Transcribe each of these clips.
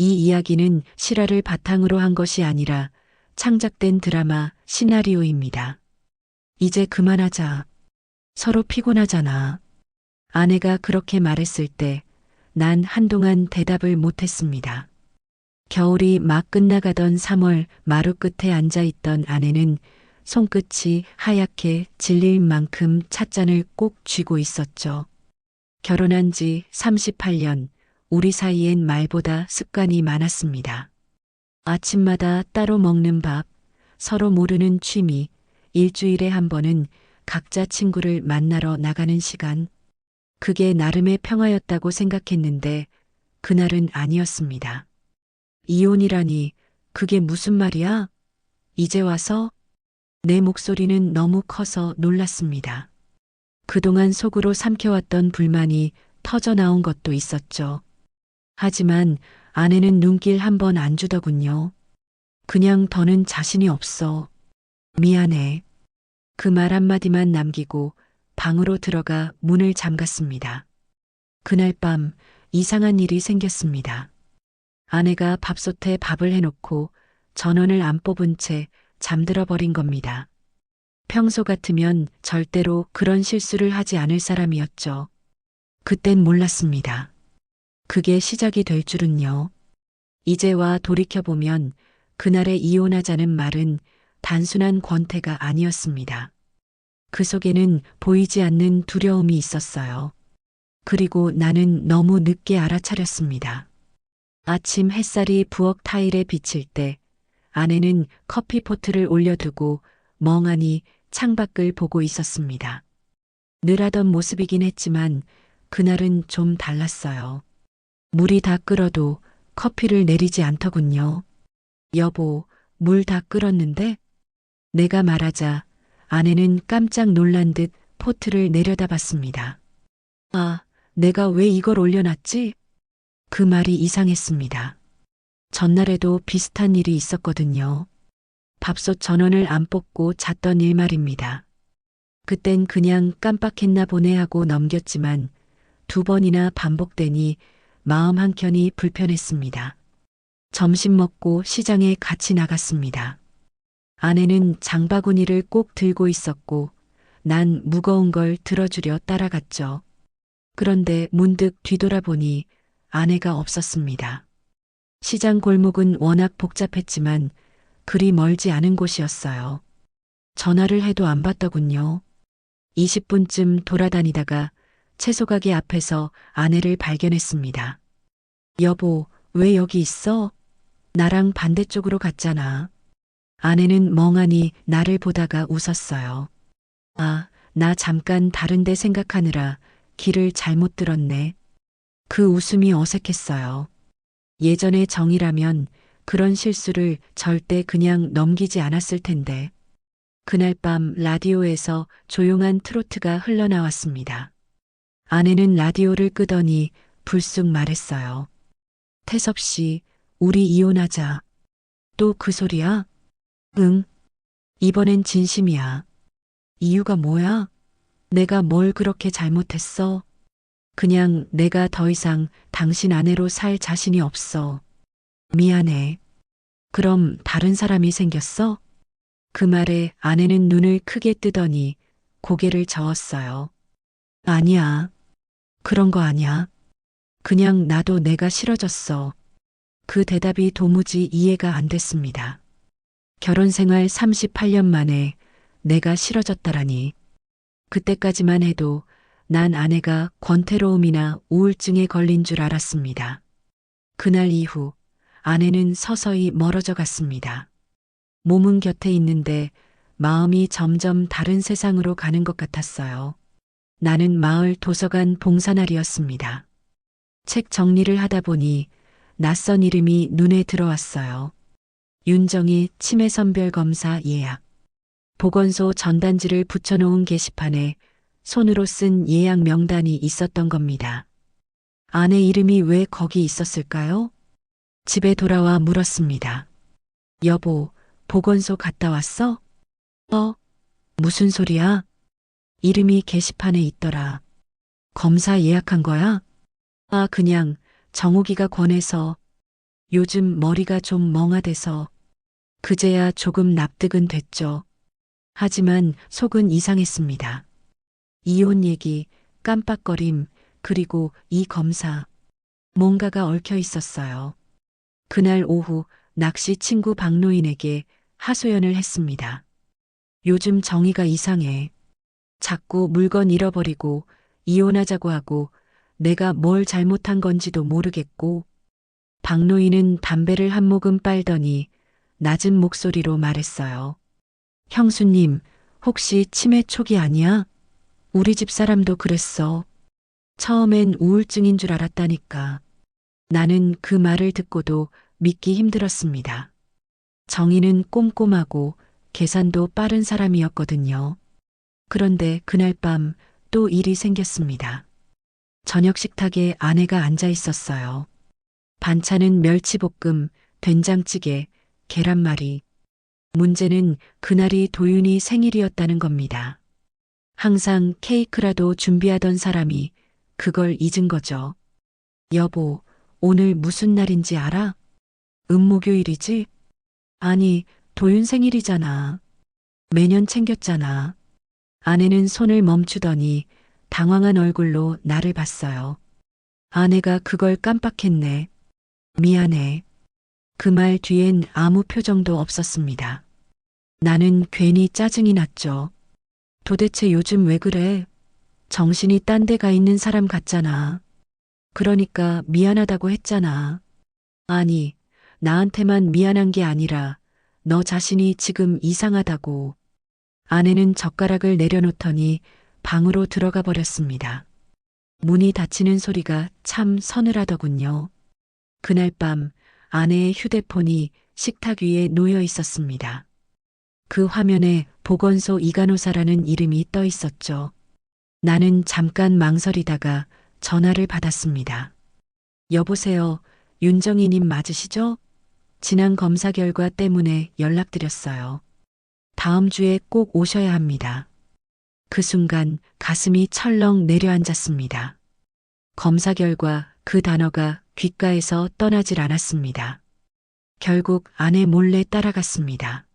이 이야기는 실화를 바탕으로 한 것이 아니라 창작된 드라마 시나리오입니다. 이제 그만하자. 서로 피곤하잖아. 아내가 그렇게 말했을 때 난 한동안 대답을 못했습니다. 겨울이 막 끝나가던 3월 마루 끝에 앉아 있던 아내는 손끝이 하얗게 질릴 만큼 찻잔을 꼭 쥐고 있었죠. 결혼한 지 38년, 우리 사이엔 말보다 습관이 많았습니다. 아침마다 따로 먹는 밥, 서로 모르는 취미, 일주일에 한 번은 각자 친구를 만나러 나가는 시간. 그게 나름의 평화였다고 생각했는데 그날은 아니었습니다. 이혼이라니 그게 무슨 말이야? 이제 와서? 내 목소리는 너무 커서 놀랐습니다. 그동안 속으로 삼켜왔던 불만이 터져 나온 것도 있었죠. 하지만 아내는 눈길 한 번 안 주더군요. 그냥 더는 자신이 없어. 미안해. 그 말 한마디만 남기고 방으로 들어가 문을 잠갔습니다. 그날 밤 이상한 일이 생겼습니다. 아내가 밥솥에 밥을 해놓고 전원을 안 뽑은 채 잠들어 버린 겁니다. 평소 같으면 절대로 그런 실수를 하지 않을 사람이었죠. 그땐 몰랐습니다. 그게 시작이 될 줄은요. 이제와 돌이켜보면 그날의 이혼하자는 말은 단순한 권태가 아니었습니다. 그 속에는 보이지 않는 두려움이 있었어요. 그리고 나는 너무 늦게 알아차렸습니다. 아침 햇살이 부엌 타일에 비칠 때 아내는 커피포트를 올려두고 멍하니 창밖을 보고 있었습니다. 늘 하던 모습이긴 했지만 그날은 좀 달랐어요. 물이 다 끓어도 커피를 내리지 않더군요. 여보, 물 다 끓었는데? 내가 말하자 아내는 깜짝 놀란 듯 포트를 내려다 봤습니다. 아, 내가 왜 이걸 올려놨지? 그 말이 이상했습니다. 전날에도 비슷한 일이 있었거든요. 밥솥 전원을 안 뽑고 잤던 일 말입니다. 그땐 그냥 깜빡했나 보네 하고 넘겼지만 두 번이나 반복되니 마음 한켠이 불편했습니다. 점심 먹고 시장에 같이 나갔습니다. 아내는 장바구니를 꼭 들고 있었고 난 무거운 걸 들어주려 따라갔죠. 그런데 문득 뒤돌아보니 아내가 없었습니다. 시장 골목은 워낙 복잡했지만 그리 멀지 않은 곳이었어요. 전화를 해도 안 받더군요. 20분쯤 돌아다니다가 채소 가게 앞에서 아내를 발견했습니다. 여보, 왜 여기 있어? 나랑 반대쪽으로 갔잖아. 아내는 멍하니 나를 보다가 웃었어요. 아, 나 잠깐 다른데 생각하느라 길을 잘못 들었네. 그 웃음이 어색했어요. 예전의 정이라면 그런 실수를 절대 그냥 넘기지 않았을 텐데. 그날 밤 라디오에서 조용한 트로트가 흘러나왔습니다. 아내는 라디오를 끄더니 불쑥 말했어요. 태섭 씨, 우리 이혼하자. 또 그 소리야? 응. 이번엔 진심이야. 이유가 뭐야? 내가 뭘 그렇게 잘못했어? 그냥 내가 더 이상 당신 아내로 살 자신이 없어. 미안해. 그럼 다른 사람이 생겼어? 그 말에 아내는 눈을 크게 뜨더니 고개를 저었어요. 아니야. 그런 거 아니야. 그냥 나도 내가 싫어졌어. 그 대답이 도무지 이해가 안 됐습니다. 결혼 생활 38년 만에 내가 싫어졌다라니. 그때까지만 해도 난 아내가 권태로움이나 우울증에 걸린 줄 알았습니다. 그날 이후 아내는 서서히 멀어져 갔습니다. 몸은 곁에 있는데 마음이 점점 다른 세상으로 가는 것 같았어요. 나는 마을 도서관 봉사날이었습니다. 책 정리를 하다 보니 낯선 이름이 눈에 들어왔어요. 윤정희 치매선별 검사 예약. 보건소 전단지를 붙여놓은 게시판에 손으로 쓴 예약 명단이 있었던 겁니다. 아내 이름이 왜 거기 있었을까요? 집에 돌아와 물었습니다. 여보, 보건소 갔다 왔어? 어? 무슨 소리야? 이름이 게시판에 있더라. 검사 예약한 거야? 아, 그냥 정욱이가 권해서 요즘 머리가 좀 멍하대서 그제야 조금 납득은 됐죠. 하지만 속은 이상했습니다. 이혼 얘기, 깜빡거림, 그리고 이 검사. 뭔가가 얽혀 있었어요. 그날 오후 낚시 친구 박노인에게 하소연을 했습니다. 요즘 정의가 이상해. 자꾸 물건 잃어버리고 이혼하자고 하고 내가 뭘 잘못한 건지도 모르겠고 박노인은 담배를 한 모금 빨더니 낮은 목소리로 말했어요. 형수님, 혹시 치매 초기 아니야? 우리 집 사람도 그랬어. 처음엔 우울증인 줄 알았다니까. 나는 그 말을 듣고도 믿기 힘들었습니다. 정희는 꼼꼼하고 계산도 빠른 사람이었거든요. 그런데 그날 밤 또 일이 생겼습니다. 저녁 식탁에 아내가 앉아 있었어요. 반찬은 멸치볶음, 된장찌개, 계란말이. 문제는 그날이 도윤이 생일이었다는 겁니다. 항상 케이크라도 준비하던 사람이 그걸 잊은 거죠. 여보, 오늘 무슨 날인지 알아? 음목요일이지? 아니, 도윤 생일이잖아. 매년 챙겼잖아. 아내는 손을 멈추더니 당황한 얼굴로 나를 봤어요. 아내가 그걸 깜빡했네. 미안해. 그 말 뒤엔 아무 표정도 없었습니다. 나는 괜히 짜증이 났죠. 도대체 요즘 왜 그래? 정신이 딴 데 가 있는 사람 같잖아. 그러니까 미안하다고 했잖아. 아니, 나한테만 미안한 게 아니라 너 자신이 지금 이상하다고. 아내는 젓가락을 내려놓더니 방으로 들어가 버렸습니다. 문이 닫히는 소리가 참 서늘하더군요. 그날 밤 아내의 휴대폰이 식탁 위에 놓여 있었습니다. 그 화면에 보건소 이간호사라는 이름이 떠 있었죠. 나는 잠깐 망설이다가 전화를 받았습니다. 여보세요. 윤정희님 맞으시죠? 지난 검사 결과 때문에 연락드렸어요. 다음 주에 꼭 오셔야 합니다. 그 순간 가슴이 철렁 내려앉았습니다. 검사 결과 그 단어가 귓가에서 떠나질 않았습니다. 결국 아내 몰래 따라갔습니다.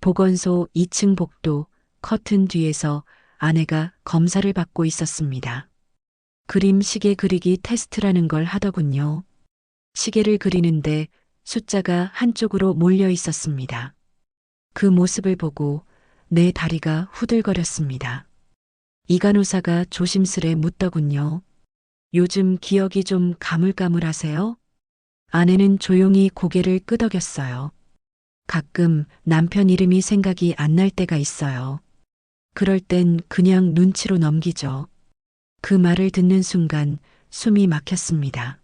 보건소 2층 복도 커튼 뒤에서 아내가 검사를 받고 있었습니다. 그림 시계 그리기 테스트라는 걸 하더군요. 시계를 그리는데 숫자가 한쪽으로 몰려 있었습니다. 그 모습을 보고 내 다리가 후들거렸습니다. 이간호사가 조심스레 묻더군요. 요즘 기억이 좀 가물가물하세요? 아내는 조용히 고개를 끄덕였어요. 가끔 남편 이름이 생각이 안 날 때가 있어요. 그럴 땐 그냥 눈치로 넘기죠. 그 말을 듣는 순간 숨이 막혔습니다.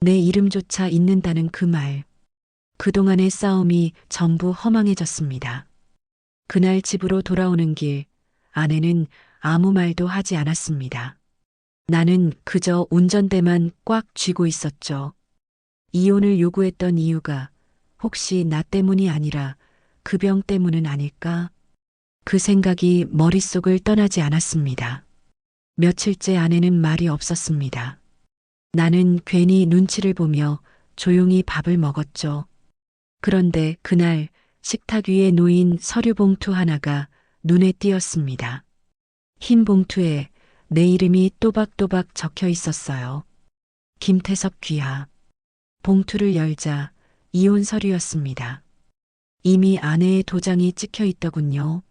내 이름조차 잊는다는 그 말. 그동안의 싸움이 전부 허망해졌습니다. 그날 집으로 돌아오는 길, 아내는 아무 말도 하지 않았습니다. 나는 그저 운전대만 꽉 쥐고 있었죠. 이혼을 요구했던 이유가 혹시 나 때문이 아니라 그 병 때문은 아닐까? 그 생각이 머릿속을 떠나지 않았습니다. 며칠째 아내는 말이 없었습니다. 나는 괜히 눈치를 보며 조용히 밥을 먹었죠. 그런데 그날 식탁 위에 놓인 서류 봉투 하나가 눈에 띄었습니다. 흰 봉투에 내 이름이 또박또박 적혀 있었어요. 김태섭 귀하. 봉투를 열자 이혼 서류였습니다. 이미 아내의 도장이 찍혀 있더군요.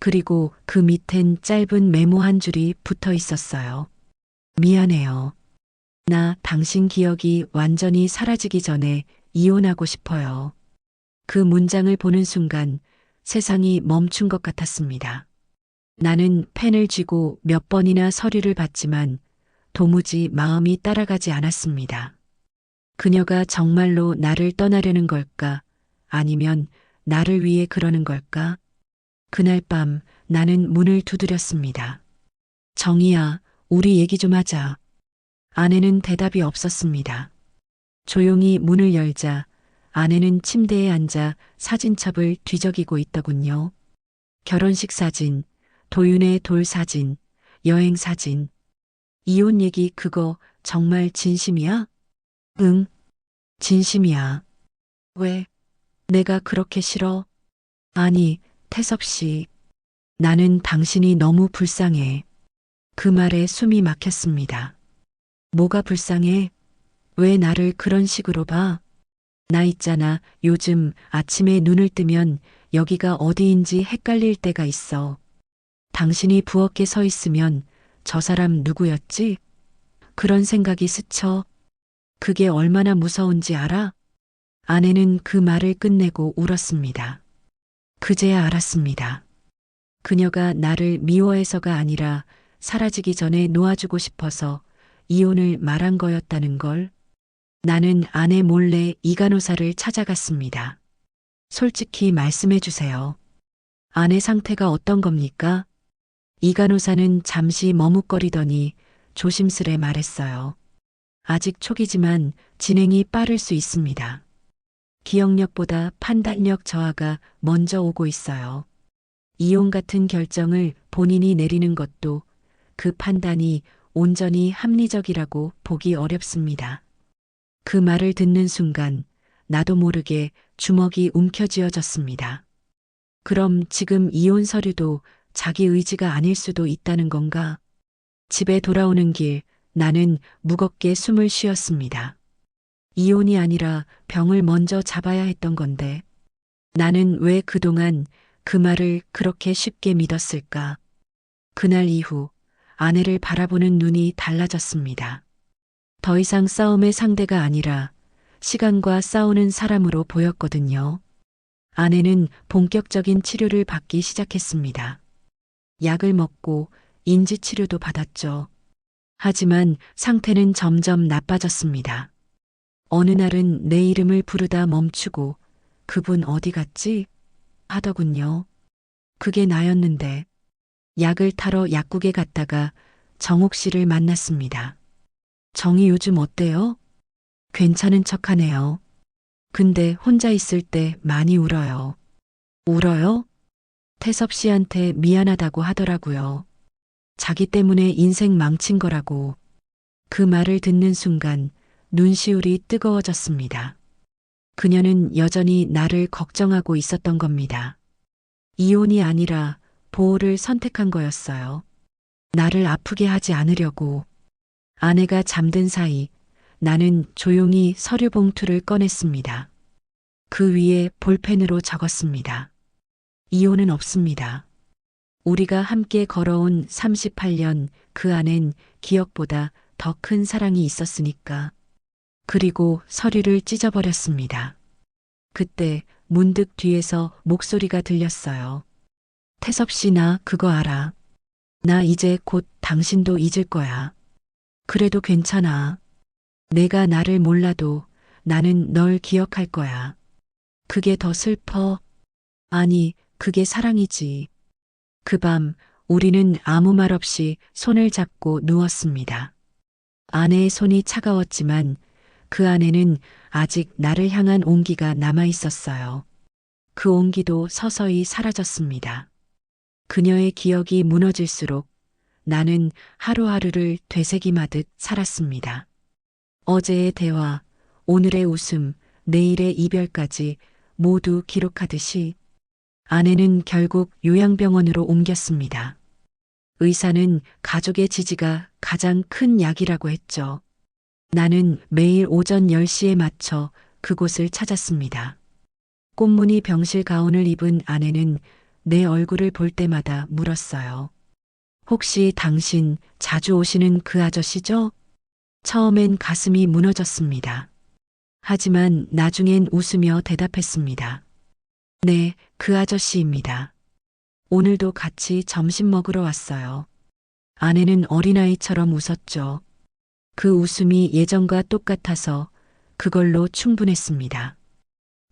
그리고 그 밑엔 짧은 메모 한 줄이 붙어 있었어요. 미안해요. 나 당신 기억이 완전히 사라지기 전에 이혼하고 싶어요. 그 문장을 보는 순간 세상이 멈춘 것 같았습니다. 나는 펜을 쥐고 몇 번이나 서류를 봤지만 도무지 마음이 따라가지 않았습니다. 그녀가 정말로 나를 떠나려는 걸까? 아니면 나를 위해 그러는 걸까? 그날 밤 나는 문을 두드렸습니다. 정희야, 우리 얘기 좀 하자. 아내는 대답이 없었습니다. 조용히 문을 열자 아내는 침대에 앉아 사진첩을 뒤적이고 있더군요. 결혼식 사진, 도윤의 돌 사진, 여행 사진. 이혼 얘기 그거 정말 진심이야? 응. 진심이야. 왜? 내가 그렇게 싫어? 아니, 태섭 씨. 나는 당신이 너무 불쌍해. 그 말에 숨이 막혔습니다. 뭐가 불쌍해? 왜 나를 그런 식으로 봐? 나 있잖아. 요즘 아침에 눈을 뜨면 여기가 어디인지 헷갈릴 때가 있어. 당신이 부엌에 서 있으면 저 사람 누구였지? 그런 생각이 스쳐. 그게 얼마나 무서운지 알아? 아내는 그 말을 끝내고 울었습니다. 그제야 알았습니다. 그녀가 나를 미워해서가 아니라 사라지기 전에 놓아주고 싶어서 이혼을 말한 거였다는 걸. 나는 아내 몰래 이 간호사를 찾아갔습니다. 솔직히 말씀해 주세요. 아내 상태가 어떤 겁니까? 이 간호사는 잠시 머뭇거리더니 조심스레 말했어요. 아직 초기지만 진행이 빠를 수 있습니다. 기억력보다 판단력 저하가 먼저 오고 있어요. 이혼 같은 결정을 본인이 내리는 것도 그 판단이 온전히 합리적이라고 보기 어렵습니다. 그 말을 듣는 순간 나도 모르게 주먹이 움켜쥐어졌습니다. 그럼 지금 이혼 서류도 자기 의지가 아닐 수도 있다는 건가? 집에 돌아오는 길 나는 무겁게 숨을 쉬었습니다. 이혼이 아니라 병을 먼저 잡아야 했던 건데 나는 왜 그동안 그 말을 그렇게 쉽게 믿었을까? 그날 이후 아내를 바라보는 눈이 달라졌습니다. 더 이상 싸움의 상대가 아니라 시간과 싸우는 사람으로 보였거든요. 아내는 본격적인 치료를 받기 시작했습니다. 약을 먹고 인지치료도 받았죠. 하지만 상태는 점점 나빠졌습니다. 어느 날은 내 이름을 부르다 멈추고 그분 어디 갔지? 하더군요. 그게 나였는데 약을 타러 약국에 갔다가 정옥 씨를 만났습니다. 정이 요즘 어때요? 괜찮은 척 하네요. 근데 혼자 있을 때 많이 울어요. 울어요? 태섭 씨한테 미안하다고 하더라고요. 자기 때문에 인생 망친 거라고. 그 말을 듣는 순간 눈시울이 뜨거워졌습니다. 그녀는 여전히 나를 걱정하고 있었던 겁니다. 이혼이 아니라 보호를 선택한 거였어요. 나를 아프게 하지 않으려고. 아내가 잠든 사이 나는 조용히 서류 봉투를 꺼냈습니다. 그 위에 볼펜으로 적었습니다. 이혼은 없습니다. 우리가 함께 걸어온 38년 그 안엔 기억보다 더 큰 사랑이 있었으니까. 그리고 서류를 찢어버렸습니다. 그때 문득 뒤에서 목소리가 들렸어요. 태섭 씨 나 그거 알아. 나 이제 곧 당신도 잊을 거야. 그래도 괜찮아. 내가 나를 몰라도 나는 널 기억할 거야. 그게 더 슬퍼. 아니, 그게 사랑이지. 그 밤 우리는 아무 말 없이 손을 잡고 누웠습니다. 아내의 손이 차가웠지만 그 안에는 아직 나를 향한 온기가 남아 있었어요. 그 온기도 서서히 사라졌습니다. 그녀의 기억이 무너질수록 나는 하루하루를 되새김하듯 살았습니다. 어제의 대화, 오늘의 웃음, 내일의 이별까지 모두 기록하듯이 아내는 결국 요양병원으로 옮겼습니다. 의사는 가족의 지지가 가장 큰 약이라고 했죠. 나는 매일 오전 10시에 맞춰 그곳을 찾았습니다. 꽃무늬 병실 가운을 입은 아내는 내 얼굴을 볼 때마다 물었어요. 혹시 당신 자주 오시는 그 아저씨죠? 처음엔 가슴이 무너졌습니다. 하지만 나중엔 웃으며 대답했습니다. 네, 그 아저씨입니다. 오늘도 같이 점심 먹으러 왔어요. 아내는 어린아이처럼 웃었죠. 그 웃음이 예전과 똑같아서 그걸로 충분했습니다.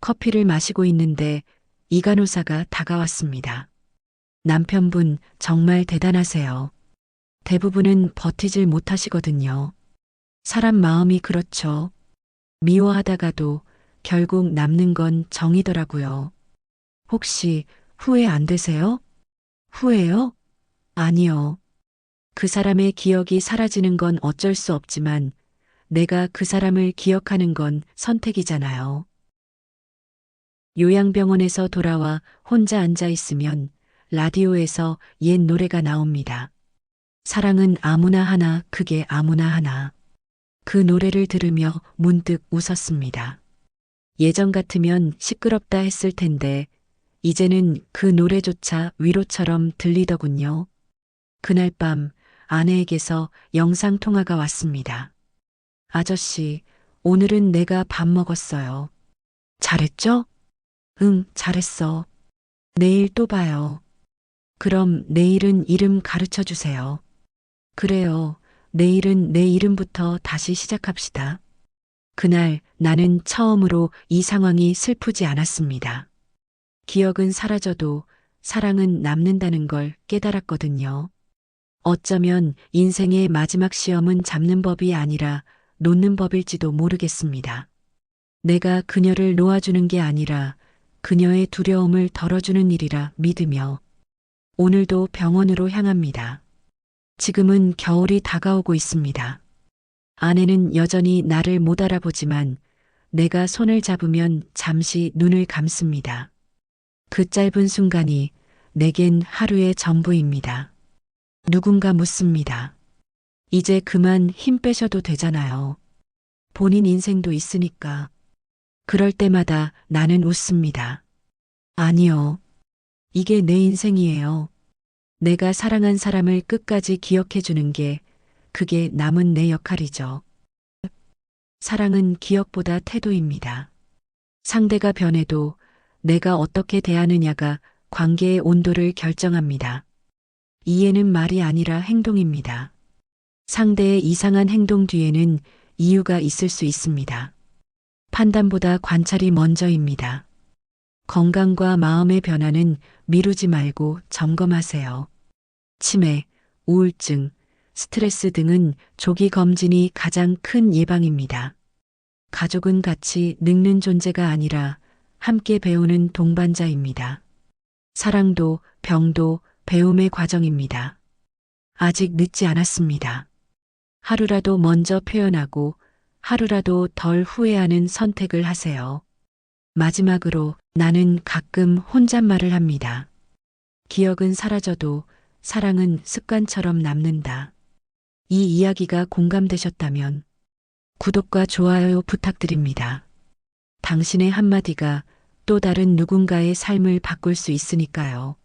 커피를 마시고 있는데 이간호사가 다가왔습니다. 남편분 정말 대단하세요. 대부분은 버티질 못하시거든요. 사람 마음이 그렇죠. 미워하다가도 결국 남는 건 정이더라고요. 혹시 후회 안 되세요? 후회요? 아니요. 그 사람의 기억이 사라지는 건 어쩔 수 없지만 내가 그 사람을 기억하는 건 선택이잖아요. 요양병원에서 돌아와 혼자 앉아 있으면 라디오에서 옛 노래가 나옵니다. 사랑은 아무나 하나, 그게 아무나 하나. 그 노래를 들으며 문득 웃었습니다. 예전 같으면 시끄럽다 했을 텐데, 이제는 그 노래조차 위로처럼 들리더군요. 그날 밤 아내에게서 영상통화가 왔습니다. 아저씨, 오늘은 내가 밥 먹었어요. 잘했죠? 응, 잘했어. 내일 또 봐요. 그럼 내일은 이름 가르쳐 주세요. 그래요. 내일은 내 이름부터 다시 시작합시다. 그날 나는 처음으로 이 상황이 슬프지 않았습니다. 기억은 사라져도 사랑은 남는다는 걸 깨달았거든요. 어쩌면 인생의 마지막 시험은 잡는 법이 아니라 놓는 법일지도 모르겠습니다. 내가 그녀를 놓아주는 게 아니라 그녀의 두려움을 덜어주는 일이라 믿으며 오늘도 병원으로 향합니다. 지금은 겨울이 다가오고 있습니다. 아내는 여전히 나를 못 알아보지만 내가 손을 잡으면 잠시 눈을 감습니다. 그 짧은 순간이 내겐 하루의 전부입니다. 누군가 묻습니다. 이제 그만 힘 빼셔도 되잖아요. 본인 인생도 있으니까. 그럴 때마다 나는 웃습니다. 아니요. 이게 내 인생이에요. 내가 사랑한 사람을 끝까지 기억해 주는 게 그게 남은 내 역할이죠. 사랑은 기억보다 태도입니다. 상대가 변해도 내가 어떻게 대하느냐가 관계의 온도를 결정합니다. 이해는 말이 아니라 행동입니다. 상대의 이상한 행동 뒤에는 이유가 있을 수 있습니다. 판단보다 관찰이 먼저입니다. 건강과 마음의 변화는 미루지 말고 점검하세요. 치매, 우울증, 스트레스 등은 조기 검진이 가장 큰 예방입니다. 가족은 같이 늙는 존재가 아니라 함께 배우는 동반자입니다. 사랑도 병도 배움의 과정입니다. 아직 늦지 않았습니다. 하루라도 먼저 표현하고 하루라도 덜 후회하는 선택을 하세요. 마지막으로 나는 가끔 혼잣말을 합니다. 기억은 사라져도 사랑은 습관처럼 남는다. 이 이야기가 공감되셨다면 구독과 좋아요 부탁드립니다. 당신의 한마디가 또 다른 누군가의 삶을 바꿀 수 있으니까요.